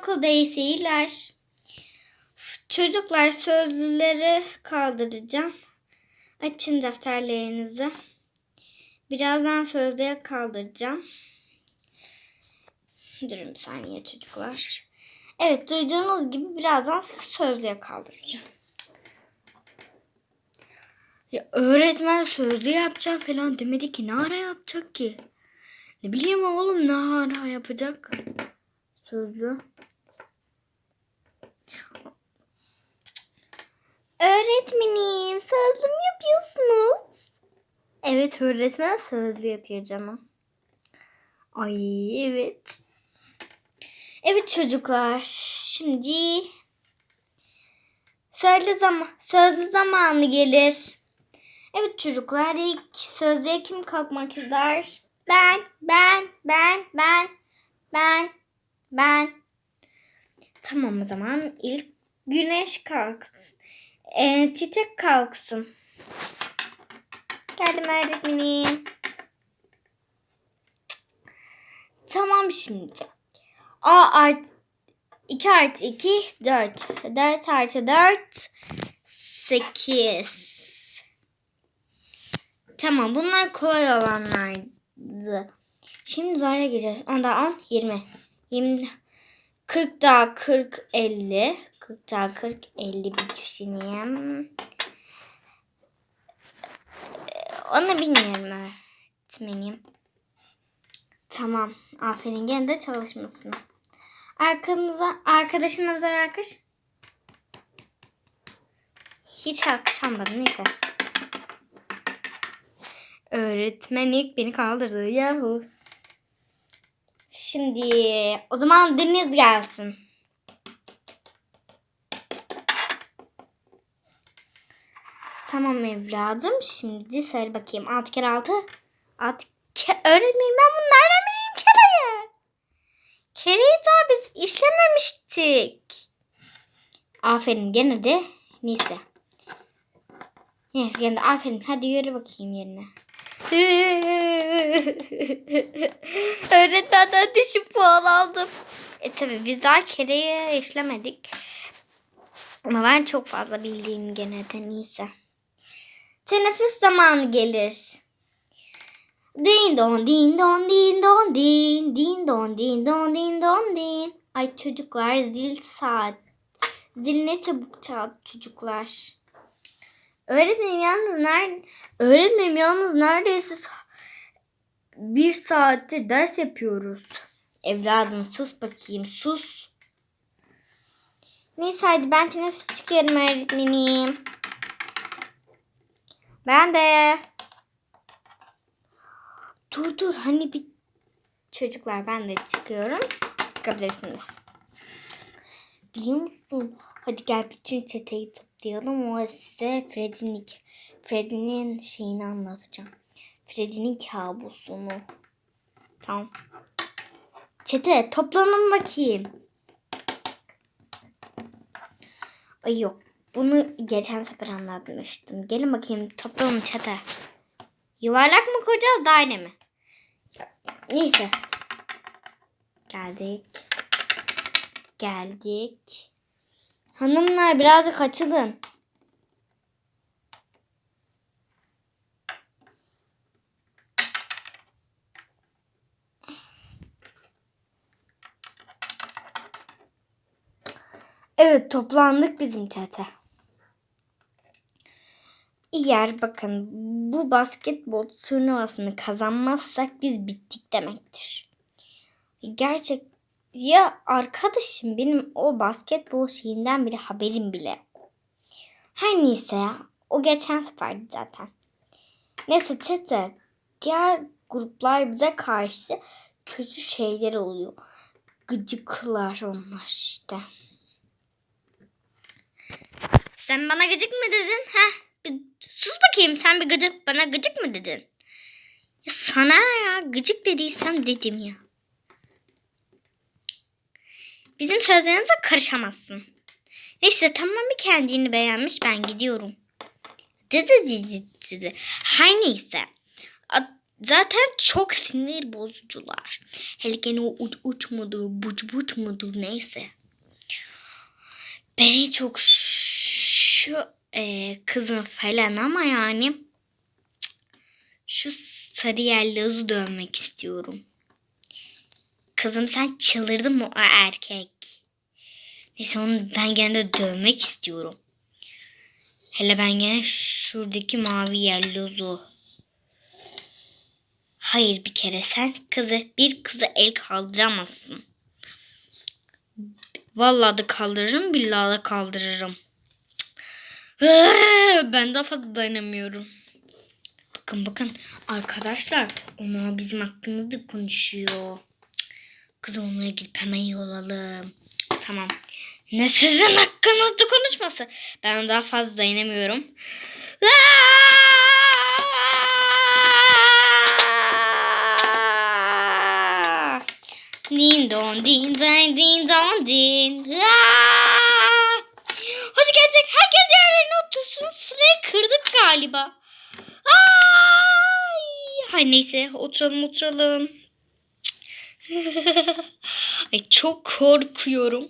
okulda iyi Çocuklar sözlüleri kaldıracağım. Açın defterlerinizi. Birazdan sözlüğe kaldıracağım. Durun bir saniye çocuklar. Evet duyduğunuz gibi birazdan sözlüğe kaldıracağım. Ya öğretmen sözlü yapacak falan demedi ki ne ara yapacak ki? Ne bileyim oğlum ne ara yapacak? Sözlü. Öğretmenim sözlü mü yapıyorsunuz? Evet öğretmen sözlü yapıyor canım. Ay evet. Evet çocuklar şimdi sözlü zaman sözlü zamanı gelir. Evet çocuklar ilk sözlüğe kim kalkmak ister? Ben, ben, ben, ben, ben, ben. Tamam o zaman ilk güneş kalksın. Ee, çiçek kalksın. Geldim öğretmenim. Tamam şimdi. A artı 2 artı 2 4. 4 artı 4 8. Tamam bunlar kolay olanlardı. Şimdi zora gireceğiz. 10 daha 10 20. 20 40 daha 40 50. 40 daha 40 50 bir düşüneyim. Ee, Onu bilmiyorum öğretmenim. Tamam. Aferin gene de çalışmasın. Arkanıza, arkadaşınıza bir alkış. Hiç alkış almadı. Neyse. Öğretmen ilk beni kaldırdı. Yahu. Şimdi o zaman Deniz gelsin. Tamam evladım. Şimdi söyle bakayım. 6 kere 6. 6 ke Öğretmenim ben bunu nereden bileyim kereyi? Kereyi daha biz işlememiştik. Aferin gene de neyse. Neyse gene de aferin. Hadi yürü bakayım yerine. Öğretmenden düşük puan aldım. E tabi biz daha kereyi işlemedik. Ama ben çok fazla bildiğim gene de neyse. Teneffüs zamanı gelir. Din don din don din don din din don din don din don din. Ay çocuklar zil saat. Zil ne çabuk çaldı çocuklar. Öğretmenim yalnız nerede? Öğretmenim yalnız neredeyse bir saattir ders yapıyoruz. Evladım sus bakayım sus. Neyse hadi ben teneffüs çıkıyorum öğretmenim. Ben de. Dur dur hani bir çocuklar ben de çıkıyorum. Çıkabilirsiniz. Biliyor musun? Hadi gel bütün çeteyi toplayalım. O size Freddy'nin Freddy'nin şeyini anlatacağım. Freddy'nin kabusunu. Tamam. Çete toplanın bakayım. Ay yok. Bunu geçen sefer anlatmıştım. Gelin bakayım toplanın çete. Yuvarlak mı kuracağız daire mi? Neyse. Geldik. Geldik. Hanımlar birazcık açılın. Evet toplandık bizim çete. Eğer bakın bu basketbol turnuvasını kazanmazsak biz bittik demektir. Gerçek ya arkadaşım benim o basketbol şeyinden bile haberim bile. Her neyse ya o geçen seferdi zaten. Neyse çete diğer gruplar bize karşı kötü şeyler oluyor. Gıcıklar onlar işte. Sen bana gıcık mı dedin? Heh, bir sus bakayım. Sen bir gıcık bana gıcık mı dedin? Ya sana ya? Gıcık dediysem dedim ya. Bizim sözlerinize karışamazsın. Neyse tamam mı kendini beğenmiş ben gidiyorum. Dedi dedi dedi. Her neyse. Zaten çok sinir bozucular. Hele gene o uç uç mudur, buç buç mudur neyse. Ben en çok şu e, kızın falan ama yani şu sarı yellozu dövmek istiyorum. Kızım sen çıldırdın mı o erkek? Neyse onu ben gene de dövmek istiyorum. Hele ben gene şuradaki mavi yellozu. Hayır bir kere sen kızı bir kızı el kaldıramazsın. Vallahi da kaldırırım billahi da kaldırırım. Cık. Ben daha fazla dayanamıyorum. Bakın bakın arkadaşlar onlar bizim hakkımızda konuşuyor. Kız onlara gidip hemen yolalım. Tamam. Ne sizin hakkınızda konuşması. Ben daha fazla dayanamıyorum. Din don din din din don din. Hadi gelecek. Herkes yerlerine otursun. Sırayı kırdık galiba. Ay! Hay neyse oturalım oturalım. Ay çok korkuyorum.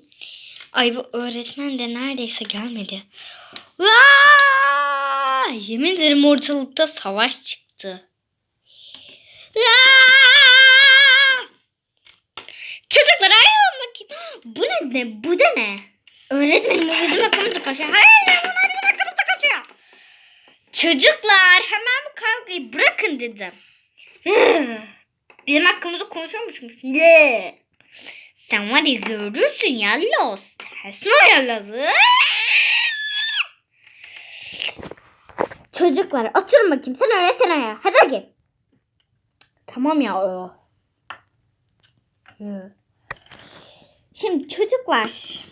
Ay bu öğretmen de neredeyse gelmedi. Aa! Yemin ederim ortalıkta savaş çıktı. Aa! Çocuklar ayrılın bakayım. Bu ne, ne? Bu da ne? Öğretmenim bu bizim hakkımızda kaçıyor. Hayır bunlar bizim hakkımızda kaçıyor. Çocuklar hemen bu kavgayı bırakın dedim. Bizim hakkımızda konuşuyormuşmuş. Ne? Sen var ya görürsün ya Los. Ya Los'u. Çocuklar oturun bakayım. Sen oraya sen oraya. Hadi bakayım. Tamam ya. Şimdi çocuklar.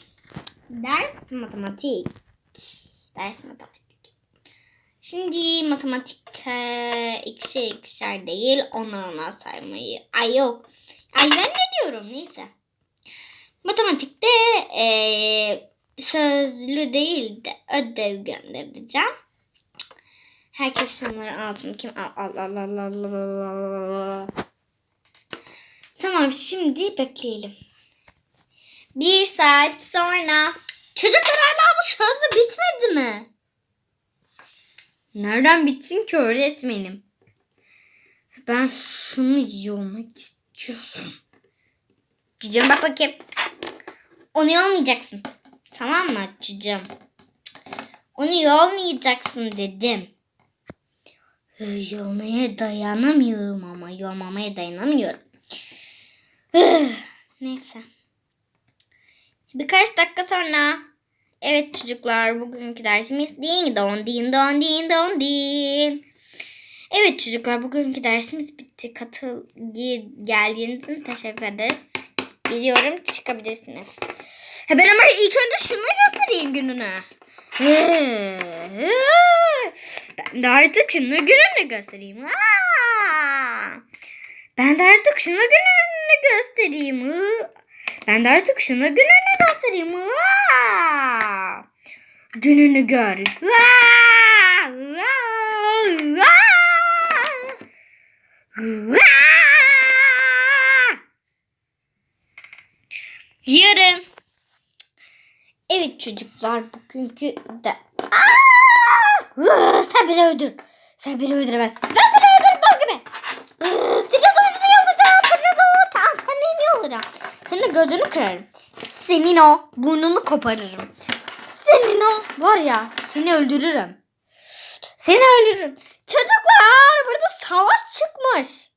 Ders matematik. Ders matematik. Şimdi matematikte ikişer ikişer değil ona ona saymayı. Ay yok. Ay ben ne diyorum neyse. Matematikte e, sözlü değil de ödev göndereceğim. Herkes şunları aldım. Kim al al al al al al al. Tamam şimdi bekleyelim. Bir saat sonra. Çocuklar hala bu sözlü bitmedi mi? Nereden bitsin ki öğretmenim? Ben şunu yolmak istiyorum. Cücüm bak bakayım. Onu yolmayacaksın. Tamam mı cücüm? Onu yolmayacaksın dedim. Yolmaya dayanamıyorum ama yolmamaya dayanamıyorum. Neyse. Birkaç dakika sonra Evet çocuklar bugünkü dersimiz din don din don din don din. Evet çocuklar bugünkü dersimiz bitti. Katıl ge- geldiğiniz için teşekkür ederiz. Gidiyorum çıkabilirsiniz. Ha ben ama ilk önce şunu göstereyim gününü. Ben de artık şunu gününü göstereyim. Ben de artık şunu gününü göstereyim. Aa! Ben de artık şunu gününü göstereyim. Aa! Gününü gör. Aa! Aa! Aa! Yarın. Evet çocuklar bugünkü de... Aa! Sen beni öldür. Sen beni öldüremezsin. Ben seni öldürürüm bal gibi. Aa, Seni saçını yolacağım. Seni de o tantaneni yolacağım. Gözünü kırarım. Senin o burnunu koparırım. Senin o var ya seni öldürürüm. Seni öldürürüm. Çocuklar burada savaş çıkmış.